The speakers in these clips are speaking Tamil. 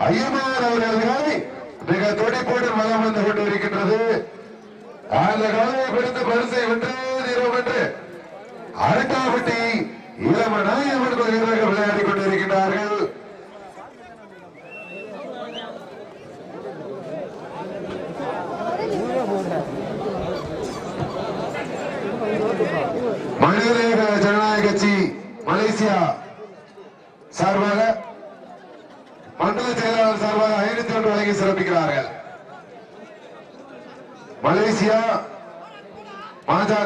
ஐயமார் அவர்களை மிக துடிப்போடு மனம் வந்து கொண்டிருக்கின்றது. அந்த காலையை பிடித்து பரிசை வென்றே தீரோம் என்று அரட்டாப்பட்டி இளம நாயம்மன் வீரர்கள் விளையாடிக் கொண்டிருக்கிறார்கள் மனிதநேய ஜனநாயக கட்சி மலேசியா சார்பாக மண்டல செயலாளர் சார்பாக ஐநூத்தி ஒன்று வழங்கி சிறப்பிக்கிறார்கள் மலேசியா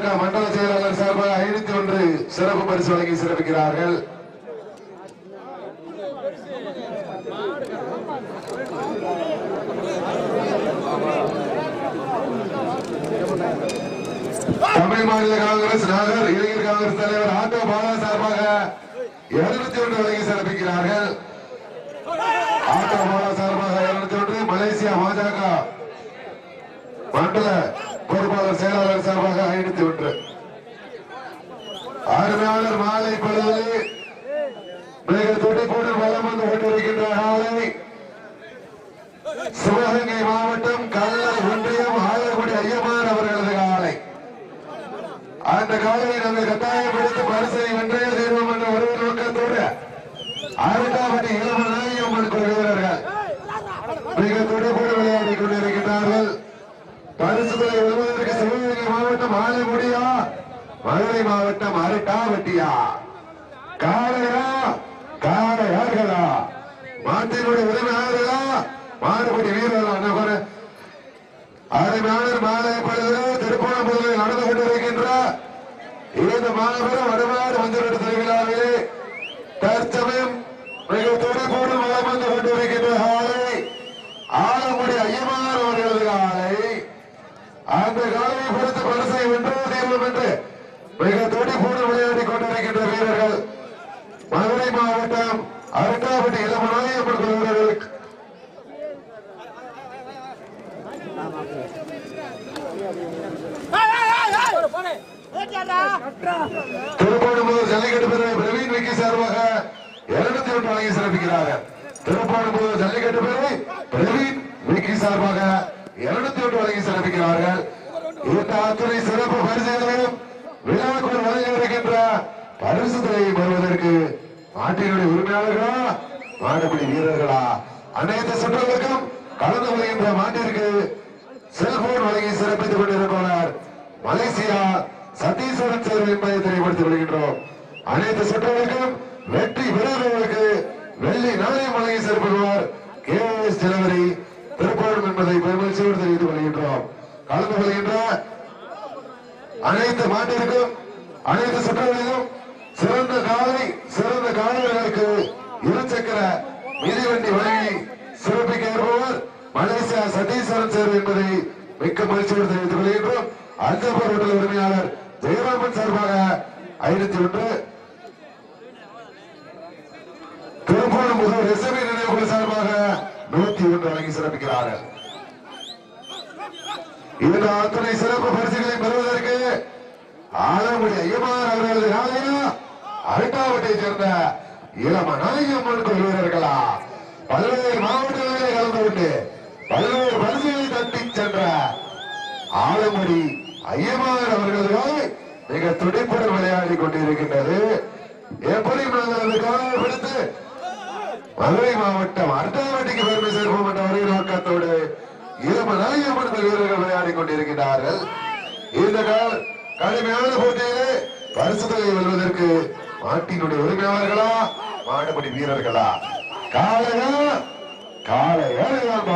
பாஜக மண்டல செயலாளர் சார்பாக ஐநூத்தி ஒன்று சிறப்பு பரிசு வழங்கி சிறப்பிக்கிறார்கள். தமிழ் மாநில காங்கிரஸ் நகர் இளைஞர் காங்கிரஸ் தலைவர் ஆட்டோ பாலா சார்பாக எழுநூத்தி ஒன்று வழங்கி சிறப்பிக்கிறார்கள். ஆட்டோ பாலா சார்பாக எழுநூத்தி ஒன்று மலேசியா பாஜக செயலாளர் சார்பாக ஐநூத்தி ஒன்று அருமையாளர் மாலை பொழுது மிக துடிப்போடு வளம் வந்து கொண்டிருக்கின்ற காலை சிவகங்கை மாவட்டம் கல்லல் ஒன்றியம் ஆயக்குடி ஐயமான் அவர்களது காலை. அந்த காலையை நாங்கள் கட்டாயப்படுத்தி பரிசை வென்றே தீர்வோம் என்ற ஒரு நோக்கத்தோடு அருகாவட்டி இளம நாயம்மன் குழு வீரர்கள் மிக துடிப்போடு விளையாடி கொண்டிருக்கிறார்கள் பரிசுகளை வெல்வதற்கு சிவகங்கை மாவட்டம் ஆலங்குடியா மதுரை மாவட்டம் அரட்டாவட்டியா காளையா காளையார்களா மாட்டினுடைய உரிமையாளர்களா மாறுபடி வீரர்களா? அருமையாளர் மாலை பொழுது திருப்பணம் முதலில் நடந்து கொண்டிருக்கின்ற இரண்டு மாபெரும் வடமாடு மஞ்சள் திருவிழாவிலே தற்சமயம் மிக துடிப்போடு வளம் வந்து கொண்டிருக்கின்ற காலை ஆலங்குடி ஐயமார் அவர்களது காலை அந்த காலையை பொறுத்து பரிசை வென்றோ தீர்வோம் என்று மிக துடிப்போடு விளையாடி கொண்டிருக்கின்ற வீரர்கள் மதுரை மாவட்டம் அரட்டாப்பட்டி இளமநாயகப்பன் வீரர்களுக்கு திருப்பாடும்போது ஜல்லிக்கட்டு பேரவை பிரவீன் விக்கி சார்பாக இருநூத்தி ஒன்று வழங்கி சிறப்பிக்கிறார்கள் திருப்பாடும்போது ஜல்லிக்கட்டு பேரவை பிரவீன் விக்கி சார்பாக இருநூத்தி ஒன்று வழங்கி சிறப்பிக்கிறார்கள். இந்த அத்துறை சிறப்பு பரிசுகளையும் விழாவுக்கு வழங்கி இருக்கின்ற பரிசு தொகையை பெறுவதற்கு நாட்டினுடைய உரிமையாளர்களா மாடுபிடி வீரர்களா அனைத்து சுற்றுகளுக்கும் கலந்து கொள்கின்ற மாட்டிற்கு செல்போன் வழங்கி சிறப்பித்துக் கொண்டிருப்பவர் மலேசியா சட்டீஸ்வரன் சேர்வு என்பதை தெளிவுபடுத்தி வருகின்றோம். அனைத்து சுற்றுகளுக்கும் வெற்றி பெறுகிறவர்களுக்கு வெள்ளி நாணயம் வழங்கி சிறப்பிடுவார் கே எஸ் ஜனவரி திருப்பூரம் என்பதை பெருமகிழ்ச்சியோடு தெரிவித்துக் கொள்கின்றோம். கலந்து கொள்கின்ற அனைத்து மாட்டிற்கும் அனைத்து சுற்றுகளிலும் சிறந்த காலை சிறந்த காலைகளுக்கு இருசக்கர மிதிவண்டி வழங்கி சிறப்பிக்க இருப்பவர் மலேசியா சதீஸ்வரன் சேர்வு என்பதை மிக்க மகிழ்ச்சியோடு தெரிவித்துக் கொள்கின்றோம். அஞ்சபர் ஹோட்டல் உரிமையாளர் ஜெயராமன் சார்பாக ஐநூத்தி ஒன்று. திருப்பூர் முதல் எஸ்எம்இ நினைவுகள் சார்பாக நூத்தி ஒன்று வழங்கி சிறப்பிக்கிறார்கள் இந்த அத்தனை சிறப்பு பரிசுகளை பெறுவதற்கு ஆலங்குடி ஐயமார் அவர்களது நாளையா அரட்டாவட்டை சேர்ந்த இளம நாயகம்மன் கோயில் வீரர்களா பல்வேறு மாவட்டங்களிலே கலந்து கொண்டு பல்வேறு பரிசுகளை தட்டி சென்ற ஆலங்குடி ஐயமார் அவர்களுக்காக மிக துடிப்புடன் விளையாடி கொண்டிருக்கின்றது. எப்படி நாங்கள் மதுரை மாவட்டம் அர்த்தாவட்டிக்கு பெருமை சேர்ப்போம் என்ற ஒரே நோக்கத்தோடு இளம நாயகம்மன் வீரர்கள் விளையாடி கொண்டிருக்கிறார்கள் இந்த கால கடுமையான போட்டியிலே பரிசுகளை வெல்வதற்கு மாட்டினுடைய உரிமையாளர்களா? மாடுபடி வீரர்களா? காலையா காலையா தான்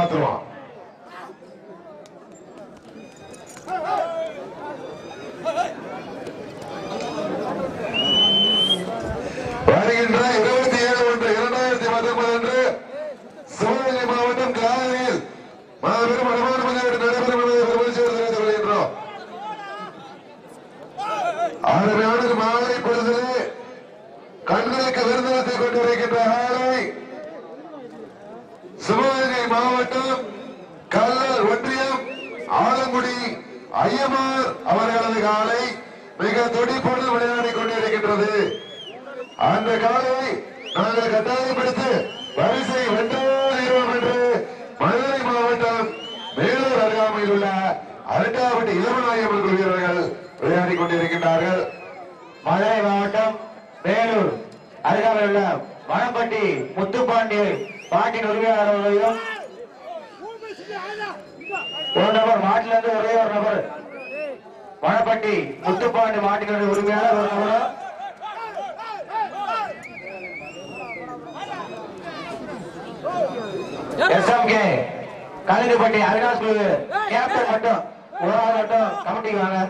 நொடி பொழுது விளையாடி கொண்டிருக்கின்றது. அந்த காலை நாங்கள் கட்டாயப்படுத்தி வரிசை வென்றே என்று மதுரை மாவட்டம் வேலூர் அருகாமையில் உள்ள அரட்டாவட்டி இளமநாயகம் வீரர்கள் விளையாடி கொண்டிருக்கின்றார்கள். மதுரை மாவட்டம் வேலூர் அருகாமையில் உள்ள வனப்பட்டி முத்துப்பாண்டிய பாட்டின் உரிமையாளர்களையும் ஒரு நபர் மாட்டிலிருந்து ஒரே ஒரு நபர் வனப்பட்டி முத்துப்பாண்டி மாட்டினுடைய உரிமையாளர் ஒரு நபர் எஸ்எம்கே கலிங்கப்பட்டி அவினாஷ் குழு கேப்டன் மட்டும் ஒரு ஆள் மட்டும் கமிட்டிக்கு வாங்க.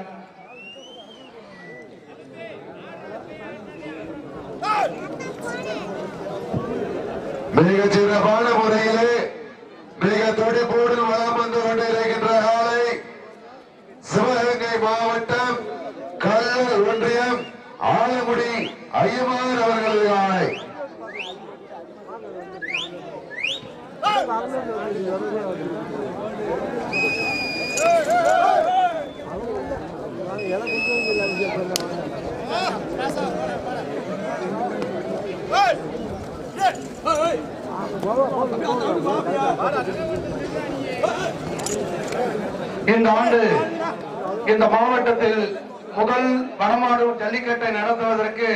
மிக சிறப்பான முறையிலே மிக துடிப்போடு வளம் வந்து கொண்டிருக்கின்ற காலை சிவகங்கை மாவட்டம் கல்லூர் ஒன்றியம் ஆலங்குடி ஐயமான் அவர்களது இந்த ஆண்டு இந்த மாவட்டத்தில் முதல் வடமாடு ஜல்லிக்கட்டை நடத்துவதற்கு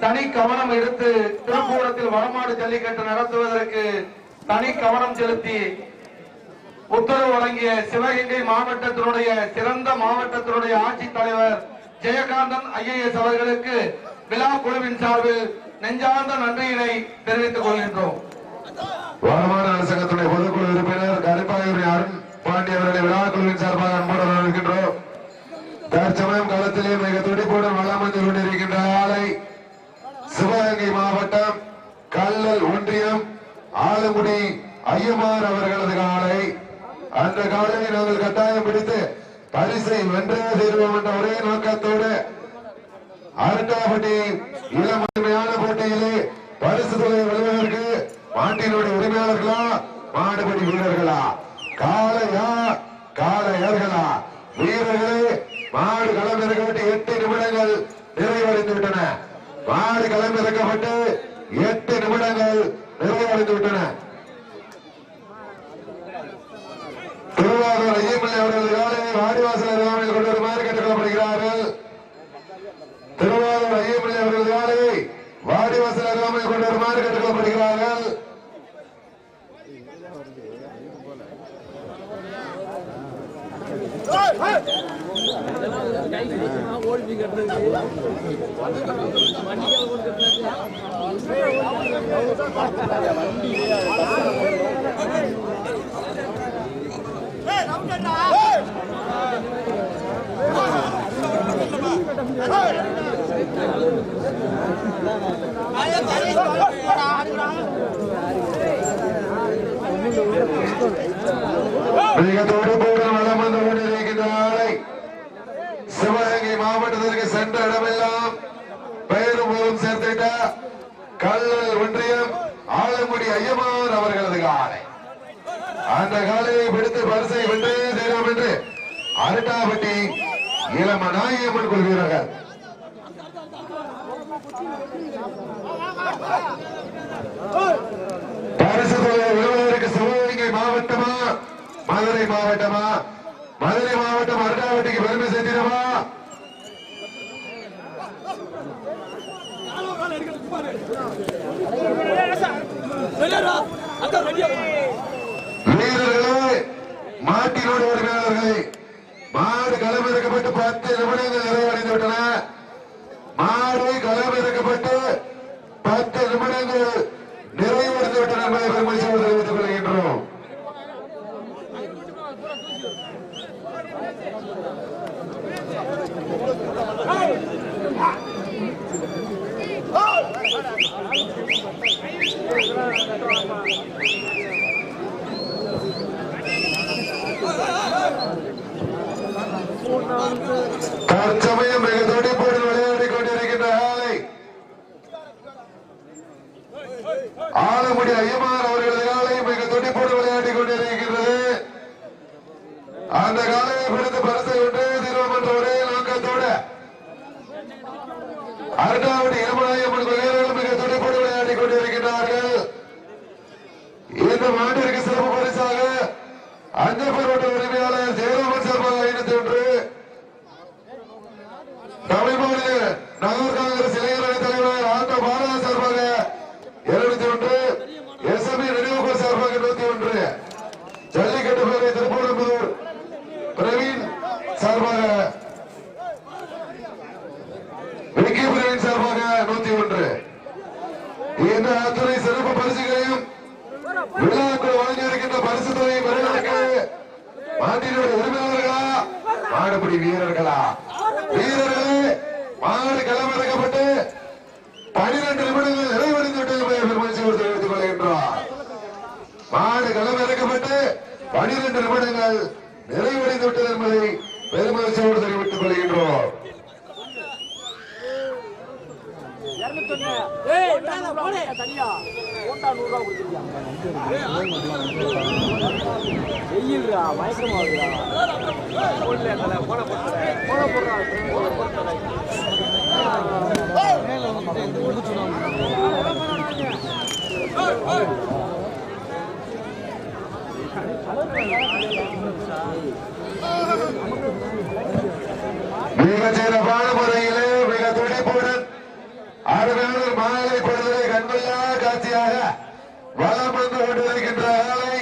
தனி கவனம் எடுத்து திருப்பூரத்தில் வடமாடு ஜல்லிக்கட்டு நடத்துவதற்கு தனி கவனம் செலுத்தி உத்தரவு வழங்கிய சிவகங்கை மாவட்டத்தினுடைய சிறந்த மாவட்டத்தினுடைய ஆட்சித் தலைவர் ஜெயகாந்தன் ஐஏஎஸ் அவர்களுக்கு விழா குழுவின் சார்பில் நெஞ்சார்ந்த நன்றியினை தெரிவித்துக் கொள்கின்றோம். வடமாடு அரசாங்கத்துடைய பொதுக்குழு உறுப்பினர் தற்சமயம் மிக துடிப்புடன் வளம் வந்து கொண்டிருக்கின்ற ஆலை. சிவகங்கை மாவட்டம் கல்லல் ஒன்றியம் ஆலங்குடி ஐயமார் அவர்களது காலை. அந்த காலையை நாங்கள் கட்டாயம் பிடித்து பரிசை வென்றே தீர்வோம் என்ற ஒரே நோக்கத்தோடு அருட்டாப்பட்டி இளம் உரிமையான போட்டியிலே பரிசு தொகை வெல்வதற்கு மாட்டினுடைய உரிமையாளர்களா மாடுபடி வீரர்களா? காளையா காளையர்களா? வீரர்களே மாடு களம் இறக்கப்பட்டு எட்டு நிமிடங்கள் நிறைவடைந்து விட்டன. மாடு களம் இறக்கப்பட்டு எட்டு நிமிடங்கள் நிறைவடைந்து விட்டன திருவாரூர் ஐயமலை அவர்களது காலையை வாடிவாசல் அருகாமையில் கொண்டு வருமாறு கேட்டுக் கொள்ளப்படுகிறார்கள் திருவாரூர் ஐயப்பள்ளி அவர்களது காலையை வாடிவாசல் அருகாமையில் கொண்டு வருமாறு கேட்டுக்கொள்ளப்படுகிறார்கள் மிக துடிப்போடு வளம் வந்து கொண்டிருக்கின்ற சிவகங்கை மாவட்டத்திற்கு சென்ற இடமெல்லாம் பெயரும் போதும் சேர்த்திட்ட கல்லல் ஒன்றியம் ஆலங்குடி ஐயமான் அவர்களது காலை. அந்த காலையை பிடித்து பரிசை வென்றே செய்யலாம் என்று அரட்டாப்பட்டி இளம நாயம்மன் கொள்கிறார்கள் பரிசு தொகை விழுவதற்கு சிவகங்கை மாவட்டமா மதுரை மாவட்டமா மதுரை மாவட்டம் அரட்டாப்பட்டிக்கு பெருமை சேர்த்திடமா வீரர்களே மாட்டினோடு உரிமையாளர்களே மாடு களமிறக்கப்பட்டு பத்து நிமிடங்கள் நிறைவடைந்து விட்டன மாடு களமிறக்கப்பட்டு பத்து நிமிடங்கள் நிறைவடைந்து விட்டன என்பதை பெருமதியோடு தெரிவித்துக் கொள்கின்றோம் தற்சமயம் மிக துடிப்போடு விளையாடிக் கொண்டிருக்கின்ற ஆலை ஆலமுடி ஐயமார் அவர்களது காலை மிக துடிப்போடு விளையாடிக் கொண்டிருக்கிறது அந்த காலையை பிடித்து பரிசை ஒன்றே தீர்வோம் என்ற ஒரே நோக்கத்தோடு அருகாவடி இருமலாயம்மன் வீரர்கள் மிக துடிப்போடு விளையாடிக் கொண்டிருக்கிறார்கள் இந்த மாட்டிற்கு சிறப்பு பரிசாக அஞ்சல் பெருவட்ட உரிமையாளர் ஜெயராமன் சார்பாக ஐநூத்தி ஒன்று சார்பாக நூத்தி ஒன்று இந்த அத்துறை சிறப்பு பரிசுகளையும் விழாக்குள் வழங்கி இருக்கின்ற பரிசு தொகையை பெறுவதற்கு மாட்டினுடைய உரிமையாளர்களா மாடுபிடி வீரர்களா வீரர்களே மாடு களமிறக்கப்பட்டு பனிரெண்டு நிமிடங்கள் நிறைவடைந்து விட்டது என்பதை பெருமகிழ்ச்சியோடு தெரிவித்துக் கொள்கின்றோம் மாடு களமிறக்கப்பட்டு பனிரெண்டு நிமிடங்கள் நிறைவடைந்து விட்டது என்பதை பெருமகிழ்ச்சியோடு தெரிவித்துக் கொள்கின்றோம் ஏய் மேல போடே தனியா போட்டா நூறு ரூபா கொடுத்துருக்கியா வெயில்ரா மயக்கமா இருக்குடா போடல போட போடுறேன் போட போடுறா மிக சிறப்பான முறையிலே மிக துடிப்புடன் அருமையான மாலை பொழுதை கண்கொள்ளா காட்சியாக வலம் வந்து கொண்டிருக்கின்ற ஆலை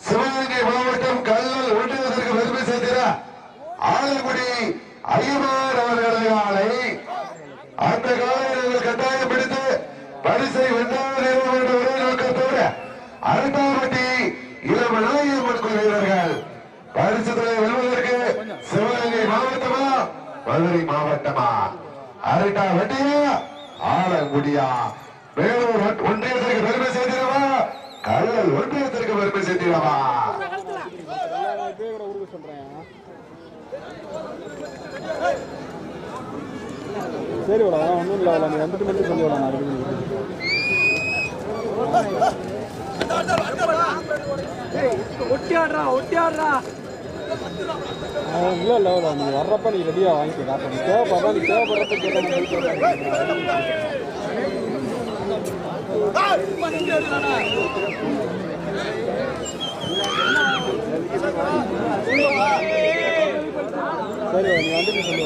சிவகங்கை மாவட்டம் கல்லல் ஒன்றியத்திற்கு பெருமை சேர்த்திட ஆலங்குடி ஐயமார் அவர்களது ஆலை அந்த காலையில் கட்டாயம் பிடித்து பரிசை வென்றார் என்ற ஒரே நோக்கத்தோடு அருந்தாவட்டி இளம் நாயம்மன் குழு வீரர்கள் பரிசு தொகை வெல்வதற்கு சிவகங்கை மாவட்டமா மதுரை மாவட்டமா? அரட்டா வெட்டியா? ஆலங்குடியா? வேலூர் ஒன்- ஒன்றியத்திற்கு பெருமை சேர்த்திடவா? கல்லல் ஒன்றியத்திற்கு பெருமை சேர்த்திடவா? சரி விடா ஒன்றும் இல்லை நீ வந்துட்டு மட்டும் சொல்லி விடா நான் இருக்கு ஒட்டியாடுறா ஒட்டியாடுறா. இல்லை இல்லை இல்லை நீ வர்றப்ப நீ ரெடியாக வாங்கிக்க காட்ட நீ தேவைப்படுறா நீ தேவைப்படுறதுக்கு சரி நீ வந்துட்டு சொல்லி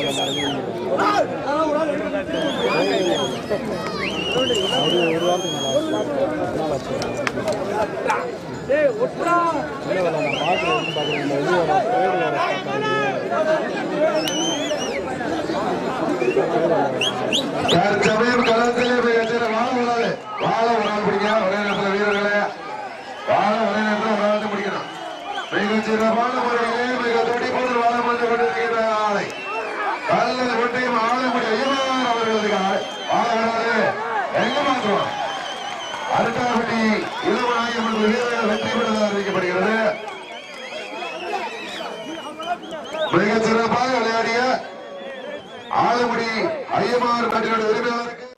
ஒரு வாரத்துக்கு நல்லா தற்சமயம் களத்திலே போய் மிகச்சிற வாழ விடாது. வாழ உணவு ஆள் ஒரே நேரத்தில் வீரர்களே வாழ ஒரே நேரத்தில் உணவு ஆள் மிக சிறப்பான முறையிலே மிக தொட்டி துடிப்போடு வாழ வந்து கொண்டிருக்கிற ஆளை கல்லது கொட்டையும் ஆளுமுடி ஐயனார் அவர்களுக்கு வாழ விடாது. எங்க மாற்றுவோம் அருட்டாவட்டி இளவராயம் என்ற வீரர்கள் வெற்றி பெற்றதாக அறிவிக்கப்படுகிறது. மிகச் சிறப்பாக விளையாடிய ஆலங்குடி ஐயமார் நாட்டினுடைய உரிமையாளருக்கு